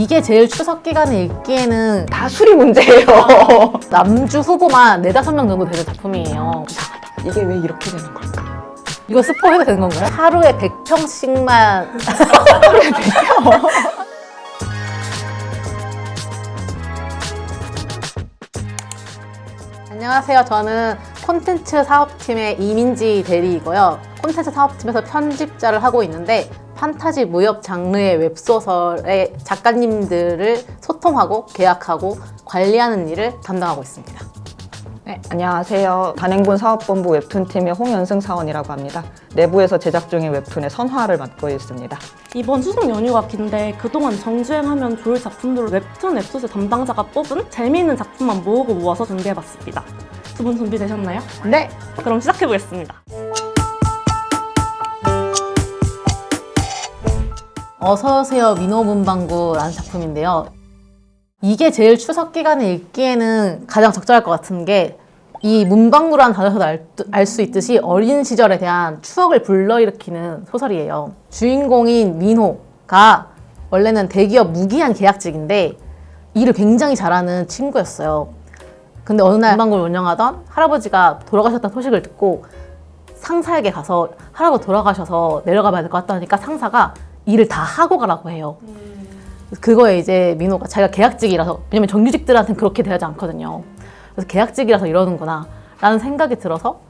이게 제일 추석 기간에 읽기에는 다 술이 문제예요. 남주 후보만 네다섯 명 정도 되는 작품이에요. 이게 왜 이렇게 되는 걸까? 이거 스포해도 되는 건가요? 하루에 100평씩만 안녕하세요. 저는 콘텐츠 사업팀의 이민지 대리이고요. 콘텐츠 사업팀에서 편집자를 하고 있는데 판타지 무협 장르의 웹소설의 작가님들을 소통하고 계약하고 관리하는 일을 담당하고 있습니다. 네, 안녕하세요. 단행본 사업본부 웹툰팀의 홍연승 사원이라고 합니다. 내부에서 제작 중인 웹툰의 선화를 맡고 있습니다. 이번 추석 연휴가 긴데 그동안 정주행하면 좋을 작품들을 웹툰 웹소설 담당자가 뽑은 재미있는 작품만 모으고 모아서 준비해봤습니다. 두 분 준비되셨나요? 네. 그럼 시작해보겠습니다. 어서오세요 민호문방구라는 작품인데요. 이게 제일 추석 기간에 읽기에는 가장 적절할 것 같은 게 이 문방구라는 단어에서 알수 있듯이 어린 시절에 대한 추억을 불러일으키는 소설이에요. 주인공인 민호가 원래는 대기업 무기한 계약직인데 일을 굉장히 잘하는 친구였어요. 근데 어느 날 문방구를 운영하던 할아버지가 돌아가셨다는 소식을 듣고 상사에게 가서 할아버지 돌아가셔서 내려가 봐야 될 것 같다 하니까 상사가 일을 다 하고 가라고 해요. 그거에 이제 민호가 자기가 계약직이라서 왜냐면 정규직들한테는 그렇게 대하지 않거든요. 그래서 계약직이라서 이러는구나 라는 생각이 들어서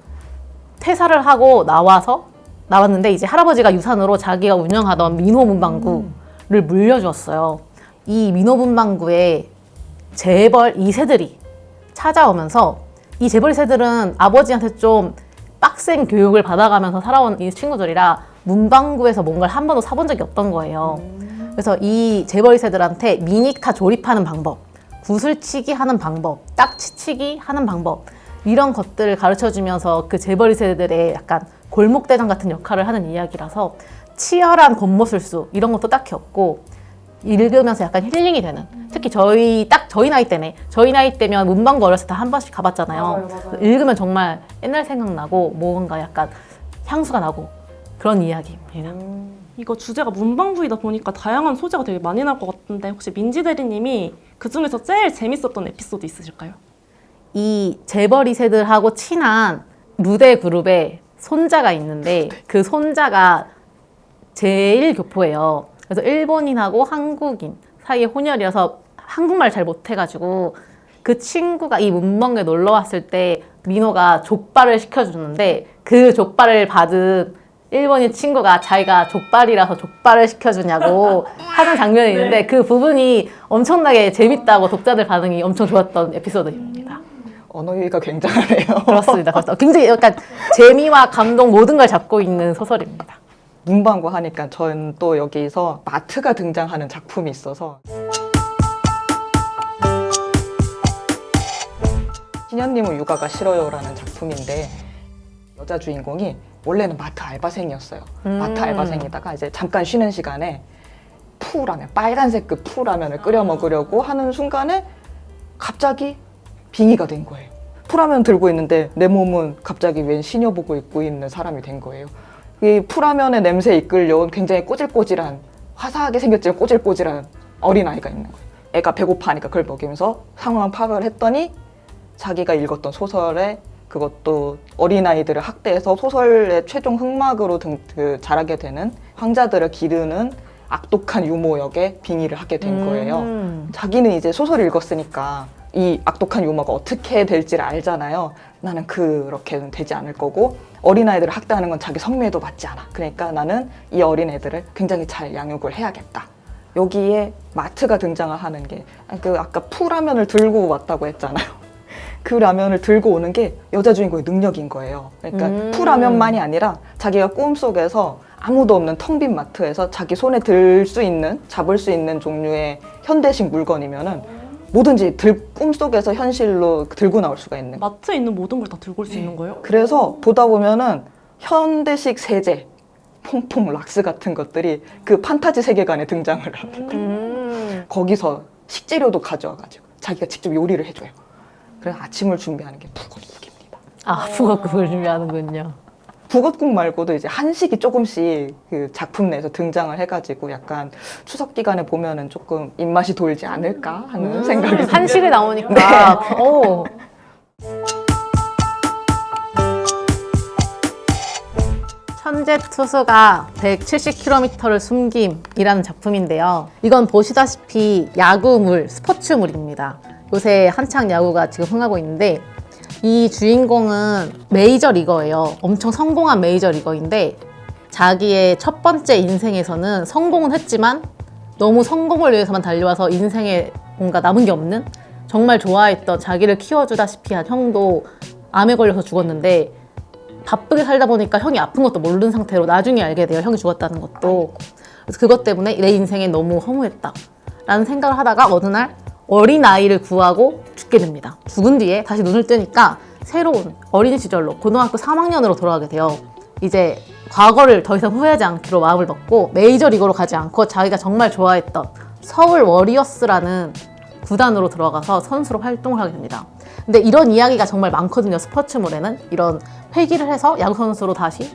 퇴사를 하고 나와서 나왔는데 이제 할아버지가 유산으로 자기가 운영하던 민호 문방구를 물려주었어요. 이 민호 문방구에 재벌 2세들이 찾아오면서 이 재벌 2세들은 아버지한테 좀 빡센 교육을 받아가면서 살아온 이 친구들이라 문방구에서 뭔가를 한 번도 사본 적이 없던 거예요. 그래서 이 재벌 2세들한테 미니카 조립하는 방법, 구슬치기 하는 방법, 딱지치기 하는 방법 이런 것들을 가르쳐 주면서 그 재벌 2세들의 약간 골목대장 같은 역할을 하는 이야기라서 치열한 겉모술수 이런 것도 딱히 없고 읽으면서 약간 힐링이 되는. 특히 저희 딱 저희 나이 때네 저희 나이 때면 문방구 어렸을 때 한 번씩 가봤잖아요. 읽으면 정말 옛날 생각나고 뭔가 약간 향수가 나고 그런 이야기입니다 이거 주제가 문방구이다 보니까 다양한 소재가 되게 많이 나올 것 같은데 혹시 민지 대리님이 그 중에서 제일 재밌었던 에피소드 있으실까요? 이 재벌 2세들하고 친한 루데 그룹에 손자가 있는데 그 손자가 제일 교포예요. 그래서 일본인하고 한국인 사이의 혼혈이어서 한국말 잘 못해가지고 그 친구가 이 문방구에 놀러 왔을 때 민호가 족발을 시켜주는데 그 족발을 받은 일본인 친구가 자기가 족발이라서 족발을 시켜주냐고 하는 장면이 있는데 그 부분이 엄청나게 재밌다고 독자들 반응이 엄청 좋았던 에피소드입니다. 언어유희가 굉장하네요. 그렇습니다. 그래서 굉장히 약간 재미와 감동 모든 걸 잡고 있는 소설입니다. 문방구 하니까 전 또 여기서 마트가 등장하는 작품이 있어서 신현님은 육아가 싫어요라는 작품인데 여자 주인공이 원래는 마트 알바생이었어요. 마트 음. 알바생이다가 이제 잠깐 쉬는 시간에 푸라면 빨간색 그 푸라면을 끓여 먹으려고 하는 순간에 갑자기 빙의가 된 거예요. 푸라면 들고 있는데 내 몸은 갑자기 웬 시녀복을 입고 있는 사람이 된 거예요. 이 푸라면의 냄새에 이끌려온 굉장히 꼬질꼬질한 화사하게 생겼지만 꼬질꼬질한 어린아이가 있는 거예요. 애가 배고파하니까 그걸 먹이면서 상황 파악을 했더니 자기가 읽었던 소설에 그것도 어린아이들을 학대해서 소설의 최종 흑막으로 등, 그 자라게 되는 황자들을 기르는 악독한 유모 역에 빙의를 하게 된 거예요. 음. 자기는 이제 소설을 읽었으니까 이 악독한 유머가 어떻게 될지를 알잖아요. 나는 그렇게는 되지 않을 거고 어린아이들을 학대하는 건 자기 성미에도 맞지 않아. 그러니까 나는 이 어린애들을 굉장히 잘 양육을 해야겠다. 여기에 마트가 등장을 하는 게 그 아까 푸라면을 들고 왔다고 했잖아요. 그 라면을 들고 오는 게 여자 주인공의 능력인 거예요. 그러니까 음. 푸라면만이 아니라 자기가 꿈속에서 아무도 없는 텅 빈 마트에서 자기 손에 들 수 있는 잡을 수 있는 종류의 현대식 물건이면은 뭐든지 들, 꿈속에서 현실로 들고 나올 수가 있는 거예요. 마트에 있는 모든 걸 다 들고 올 수 있는 거예요? 그래서 보다 보면은 현대식 세제, 퐁퐁 락스 같은 것들이 그 판타지 세계관에 등장을 합니다. 음. 거기서 식재료도 가져와가지고 자기가 직접 요리를 해줘요. 그래서 아침을 준비하는 게 북어국입니다. 아, 북어국을 준비하는군요. 북엇국 말고도 이제 한식이 조금씩 그 작품 내에서 등장을 해가지고 약간 추석 기간에 보면은 조금 입맛이 돌지 않을까 하는 음, 생각이 듭니다. 한식이 나오니까. 오. 천재 투수가 170km를 숨김이라는 작품인데요. 이건 보시다시피 야구물, 스포츠물입니다. 요새 한창 야구가 지금 흥하고 있는데 이 주인공은 메이저 리거예요. 엄청 성공한 메이저 리거인데 자기의 첫 번째 인생에서는 성공은 했지만 너무 성공을 위해서만 달려와서 인생에 뭔가 남은 게 없는 정말 좋아했던 자기를 키워주다시피 한 형도 암에 걸려서 죽었는데 바쁘게 살다 보니까 형이 아픈 것도 모르는 상태로 나중에 알게 돼요. 형이 죽었다는 것도. 그래서 그것 때문에 내 인생에 너무 허무했다. 라는 생각을 하다가 어느 날 어린 아이를 구하고 죽게 됩니다. 죽은 뒤에 다시 눈을 뜨니까 새로운 어린 시절로 고등학교 3학년으로 돌아가게 돼요. 이제 과거를 더 이상 후회하지 않기로 마음을 먹고 메이저 리그로 가지 않고 자기가 정말 좋아했던 서울 워리어스라는 구단으로 들어가서 선수로 활동을 하게 됩니다. 근데 이런 이야기가 정말 많거든요. 스포츠물에는 이런 회귀를 해서 야구 선수로 다시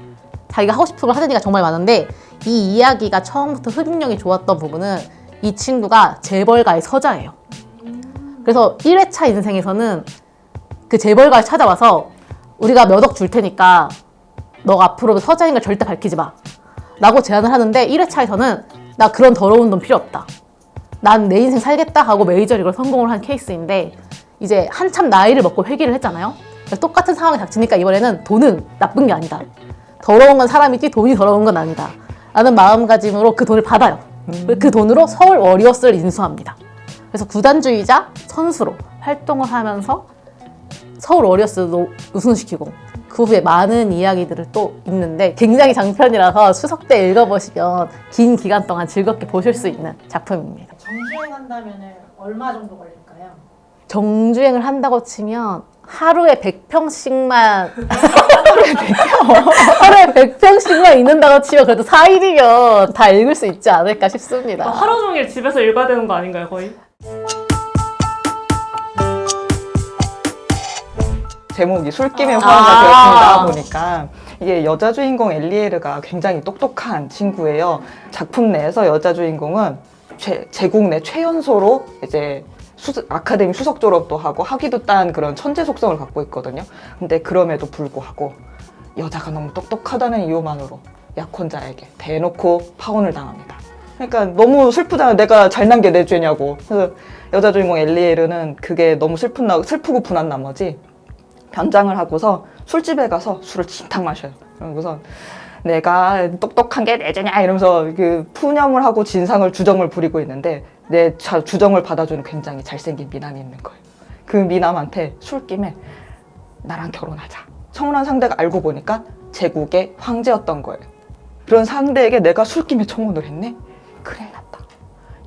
자기가 하고 싶은 걸 하는 얘기가 정말 많은데 이 이야기가 처음부터 흡입력이 좋았던 부분은 이 친구가 재벌가의 서자예요. 그래서 1회차 인생에서는 그 재벌가를 찾아와서 우리가 몇 억 줄 테니까 너가 앞으로 서자인 걸 절대 밝히지 마. 라고 제안을 하는데 1회차에서는 나 그런 더러운 돈 필요 없다. 난 내 인생 살겠다 하고 메이저리그로 성공을 한 케이스인데 이제 한참 나이를 먹고 회귀를 했잖아요. 그래서 똑같은 상황이 닥치니까 이번에는 돈은 나쁜 게 아니다. 더러운 건 사람이지 돈이 더러운 건 아니다. 라는 마음가짐으로 그 돈을 받아요. 그 돈으로 서울 워리어스를 인수합니다. 그래서 구단주의자 선수로 활동을 하면서 서울 워리어스도 우승시키고 그 후에 많은 이야기들을 또 있는데 굉장히 장편이라서 추석 때 읽어보시면 긴 기간 동안 즐겁게 보실 수 있는 작품입니다. 정주행한다면 얼마 정도 걸릴까요? 정주행을 한다고 치면 하루에 100평씩만 하루에 100평씩만 읽는다고 치면 그래도 4일이면 다 읽을 수 있지 않을까 싶습니다. 하루 종일 집에서 읽어야 되는 거 아닌가요, 거의? 제목이 술김의 아. 화가 되었습니다 보니까 이게 여자 주인공 엘리에르가 굉장히 똑똑한 친구예요. 작품 내에서 여자 주인공은 최- 제국 내 최연소로 이제 수- 아카데미 수석 졸업도 하고 학위도 딴 그런 천재 속성을 갖고 있거든요. 근데 그럼에도 불구하고 여자가 너무 똑똑하다는 이유만으로 약혼자에게 대놓고 파혼을 당합니다. 그러니까 너무 슬프잖아요. 내가 잘난 게 내 죄냐고. 그래서 여자 주인공 엘리에르는 그게 너무 슬픈 나, 슬프고 분한 나머지 변장을 하고서 술집에 가서 술을 진탕 마셔요. 그러고서 내가 똑똑한 게 내 죄냐 이러면서 그 푸념을 하고 진상을 주정을 부리고 있는데 내 자- 주정을 받아주는 굉장히 잘생긴 미남이 있는 거예요. 그 미남한테 술김에 나랑 결혼하자. 청혼한 상대가 알고 보니까 제국의 황제였던 거예요. 그런 상대에게 내가 술김에 청혼을 했네? 큰일 났다.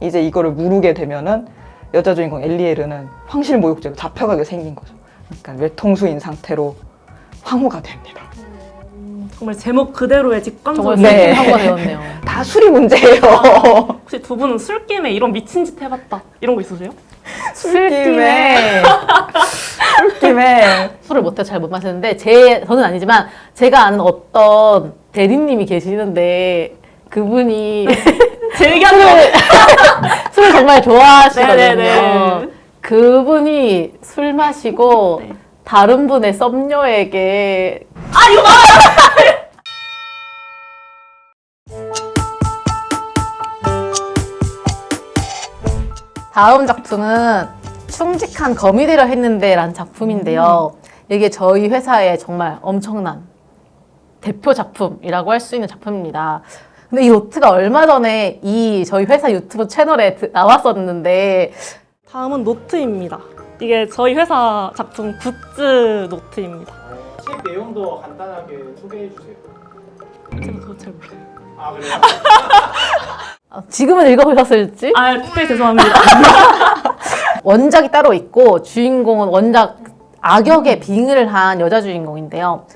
이제 이거를 물으게 되면은 여자 주인공 엘리에르는 황실 모욕죄로 잡혀가게 생긴 거죠. 그러니까 외통수인 상태로 황후가 됩니다. 정말 제목 그대로의 직관적인 네. 사고가 되었네요. 다 술이 문제예요. 혹시 두 분은 술김에 이런 미친 짓 해봤다 이런 거 있으세요? 술김에 술김에 술을 못해 잘 못 마시는데 제 저는 아니지만 제가 아는 어떤 대리님이 계시는데 그분이 즐겨서 술을 정말 좋아하시거든요. 네네네. 그분이 술 마시고 네. 다른 분의 썸녀에게 다음 작품은 충직한 거미되려 했는데 라는 작품인데요. 이게 저희 회사의 정말 엄청난 대표 작품이라고 할 수 있는 작품입니다. 근데 이 노트가 얼마 전에 이 저희 회사 유튜브 채널에 드- 나왔었는데 다음은 노트입니다. 이게 저희 회사 작품 굿즈 노트입니다. 책 내용도 간단하게 소개해 주세요. 제가 그거 잘 몰라요. 아 그래요? 어, 지금은 읽어보셨을지 아, 특별히 죄송합니다. 원작이 따로 있고 주인공은 원작 악역에 빙의를 한 여자 주인공인데요.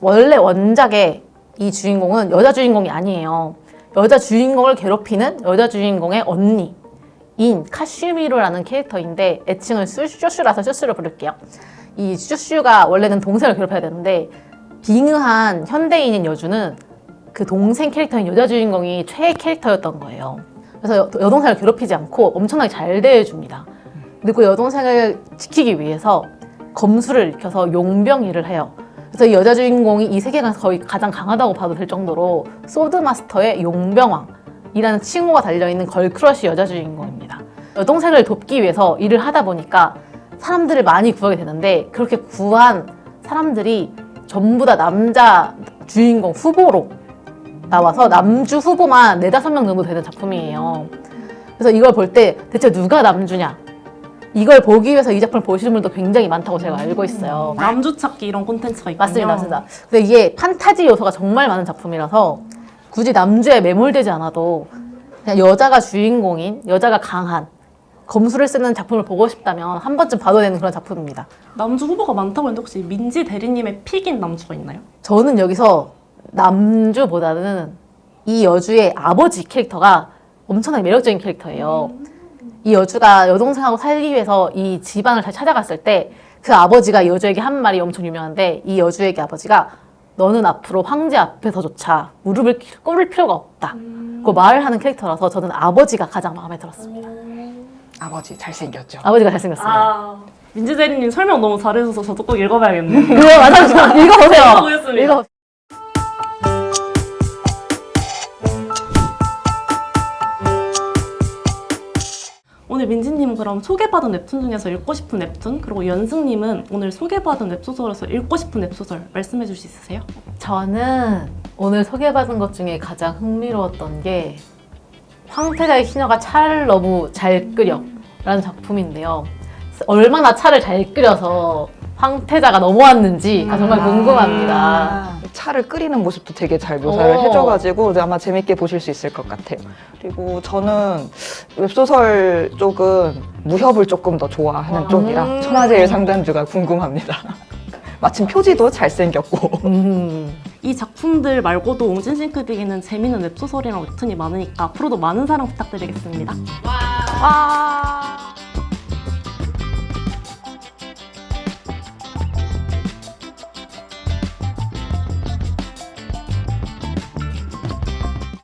원래 원작의 이 주인공은 여자 주인공이 아니에요. 여자 주인공을 괴롭히는 여자 주인공의 언니인 카슈미루라는 캐릭터인데 애칭을 슈- 슈슈라서 슈슈를 부를게요. 이 슈슈가 원래는 동생을 괴롭혀야 되는데 빙의한 현대인인 여주는 그 동생 캐릭터인 여자 주인공이 최애 캐릭터였던 거예요. 그래서 여, 여동생을 괴롭히지 않고 엄청나게 잘 대해줍니다. 그리고 여동생을 지키기 위해서 검술을 익혀서 용병일을 해요. 그래서 이 여자 주인공이 이 세계관에서 거의 가장 강하다고 봐도 될 정도로 소드 마스터의 용병왕이라는 칭호가 달려있는 걸크러쉬 여자 주인공입니다. 여동생을 돕기 위해서 일을 하다 보니까 사람들을 많이 구하게 되는데 그렇게 구한 사람들이 전부 다 남자 주인공 후보로 나와서 남주 후보만 네다섯 명 정도 되는 작품이에요. 그래서 이걸 볼 때 대체 누가 남주냐? 이걸 보기 위해서 이 작품을 보시는 분도 굉장히 많다고 제가 알고 있어요. 남주 찾기 이런 콘텐츠가 있군요. 맞습니다, 맞습니다. 근데 이게 판타지 요소가 정말 많은 작품이라서 굳이 남주에 매몰되지 않아도 그냥 여자가 주인공인 여자가 강한 검술을 쓰는 작품을 보고 싶다면 한 번쯤 봐도 되는 그런 작품입니다. 남주 후보가 많다고 했는데 혹시 민지 대리님의 픽인 남주가 있나요? 저는 여기서 남주보다는 이 여주의 아버지 캐릭터가 엄청나게 매력적인 캐릭터예요. 이 여주가 여동생하고 살기 위해서 이 집안을 잘 찾아갔을 때 그 아버지가 이 여주에게 한 말이 엄청 유명한데 이 여주에게 아버지가 너는 앞으로 황제 앞에서조차 무릎을 꿇을 필요가 없다. 그 말을 하는 캐릭터라서 저는 아버지가 가장 마음에 들었습니다. 아버지 잘생겼죠. 아버지가 잘생겼어요. 아, 민지 대리님 설명 너무 잘해줘서 저도 꼭 읽어봐야겠네요. 그거 맞아. 읽어보세요. 읽어보겠습니다. 읽어. 오늘 민지님 그럼 소개받은 웹툰 중에서 읽고 싶은 웹툰 그리고 연승님은 오늘 소개받은 웹소설에서 읽고 싶은 웹소설 말씀해 줄 수 있으세요? 저는 오늘 소개받은 것 중에 가장 흥미로웠던 게 황태자의 시녀가 차를 너무 잘 끓여 라는 작품인데요. 얼마나 차를 잘 끓여서 황태자가 넘어왔는지가 정말 궁금합니다. 아, 차를 끓이는 모습도 되게 잘 묘사를 어. 해줘가지고 아마 재밌게 보실 수 있을 것 같아요. 그리고 저는 웹소설 쪽은 무협을 조금 더 좋아하는 음. 쪽이라 천하제일 상단주가 궁금합니다. 마침 표지도 잘생겼고. 음. 이 작품들 말고도 옹진 싱크빅에는 재밌는 웹소설이랑 웹툰이 많으니까 앞으로도 많은 사랑 부탁드리겠습니다. 와.